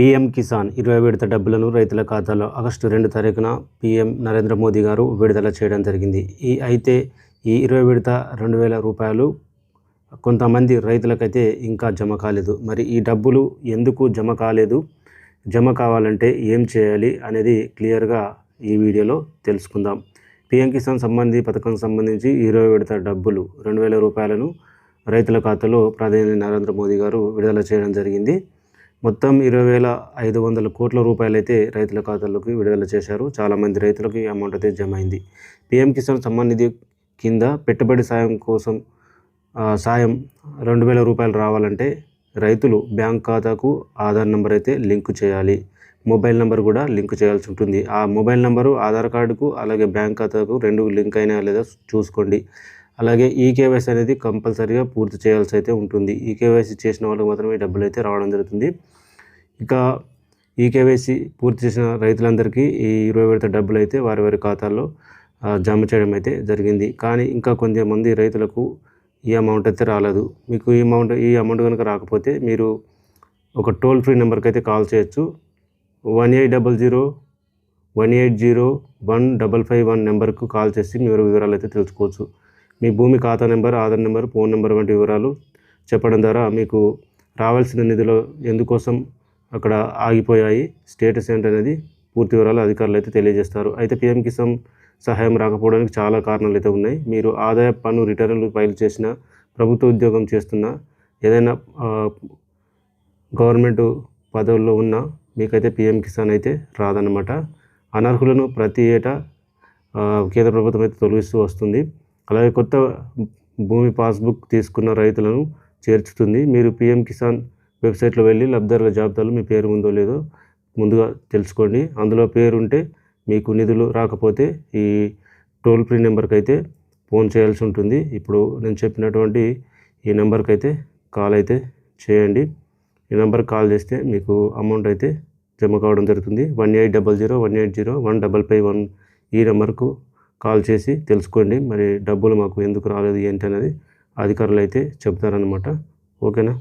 PM Kisan ఇరవై విడత డబ్బులను రైతుల ఖాతాలో ఆగస్టు రెండు తారీఖున పీఎం నరేంద్ర మోదీ గారు విడుదల చేయడం జరిగింది. ఈ అయితే ఈ ఇరవై విడత రెండు వేల రూపాయలు కొంతమంది రైతులకైతే ఇంకా జమ కాలేదు. మరి ఈ డబ్బులు ఎందుకు జమ కాలేదు? జమ కావాలంటే ఏం చేయాలి అనేది క్లియర్గా ఈ వీడియోలో తెలుసుకుందాం. పీఎం కిసాన్ సంబంధి పథకం సంబంధించి ఇరవై విడత డబ్బులు రెండు వేల రూపాయలను రైతుల ఖాతాలో ప్రధాని నరేంద్ర మోదీ గారు విడుదల చేయడం జరిగింది. మొత్తం ఇరవై వేల ఐదు వందల కోట్ల రూపాయలు అయితే రైతుల ఖాతాలకు విడుదల చేశారు. చాలామంది రైతులకు ఈ అమౌంట్ అయితే జమ అయింది పీఎం కిసాన్ సమ్మాన్ నిధి కింద పెట్టుబడి సాయం కోసం సాయం రెండు వేల రూపాయలు రావాలంటే రైతులు బ్యాంక్ ఖాతాకు ఆధార్ నెంబర్ అయితే లింక్ చేయాలి. మొబైల్ నెంబర్ కూడా లింక్ చేయాల్సి ఉంటుంది. ఆ మొబైల్ నెంబరు ఆధార్ కార్డుకు అలాగే బ్యాంక్ ఖాతాకు రెండు లింక్ అయినా లేదా చూసుకోండి. అలాగే ఈ కేవైసీ అనేది కంపల్సరీగా పూర్తి చేయాల్సి అయితే ఉంటుంది. ఈ కేవైసీ చేసిన వాళ్ళకి మాత్రమే డబ్బులు అయితే రావడం జరుగుతుంది. ఇక ఈ కేవైసీ పూర్తి చేసిన రైతులందరికీ ఈ ఇరవై విడత డబ్బులు అయితే వారి వారి ఖాతాల్లో జమ చేయడం అయితే జరిగింది. కానీ ఇంకా కొంతమంది రైతులకు ఈ అమౌంట్ అయితే రాలేదు. మీకు ఈ అమౌంట్ ఈ అమౌంట్ కనుక రాకపోతే మీరు ఒక టోల్ ఫ్రీ నెంబర్కి అయితే కాల్ చేయొచ్చు. One eight double zero one eight zero one double five one నెంబర్కు కాల్ చేసి మీరు వివరాలు అయితే తెలుసుకోవచ్చు. మీ భూమి ఖాతా number Aadhaar number phone number వంటి వివరాలు చెప్పడం ద్వారా మీకు రావాల్సిన నిధులు ఎందుకోసం అక్కడ ఆగిపోయాయి స్టేటస్ ఏంటనేది పూర్తి వివరాలు అధికారులు అయితే తెలియజేస్తారు. అయితే పిఎం కిసాన్ సహాయం రాకపోవడానికి చాలా కారణాలు అయితే ఉన్నాయి. మీరు ఆదాయ పన్ను రిటర్న్లు ఫైల్ చేసిన ప్రభుత్వ ఉద్యోగం చేస్తున్న ఏదైనా గవర్నమెంట్ పదవుల్లో ఉన్న మీకైతే పిఎం కిసాన్ అయితే రాదన్నమాట. అనర్హులను ప్రతి ఏటా కేంద్ర ప్రభుత్వం అయితే తొలగిస్తూ వస్తుంది. అలాగే కొత్త భూమి పాస్బుక్ తీసుకున్న రైతులను చేర్చుతుంది. మీరు పిఎం కిసాన్ వెబ్సైట్లో వెళ్ళి లబ్ధిదారుల జాబితాలో మీ పేరు ఉందో లేదో ముందుగా తెలుసుకోండి. అందులో పేరు ఉంటే మీకు నిధులు రాకపోతే ఈ టోల్ ఫ్రీ నెంబర్కి అయితే ఫోన్ చేయాల్సి ఉంటుంది. ఇప్పుడు నేను చెప్పినటువంటి ఈ నెంబర్కి అయితే కాల్ అయితే చేయండి. ఈ నెంబర్కి కాల్ చేస్తే మీకు అమౌంట్ అయితే జమ కావడం జరుగుతుంది. One eight double zero one eight zero one double five one ఈ నెంబర్కు కాల్ చేసి తెలుసుకోండి. మరి డబ్బులు మాకు ఎందుకు రాలేదు ఏంటి అనేది అధికారులు అయితే చెప్తారనమాట ఓకేనా?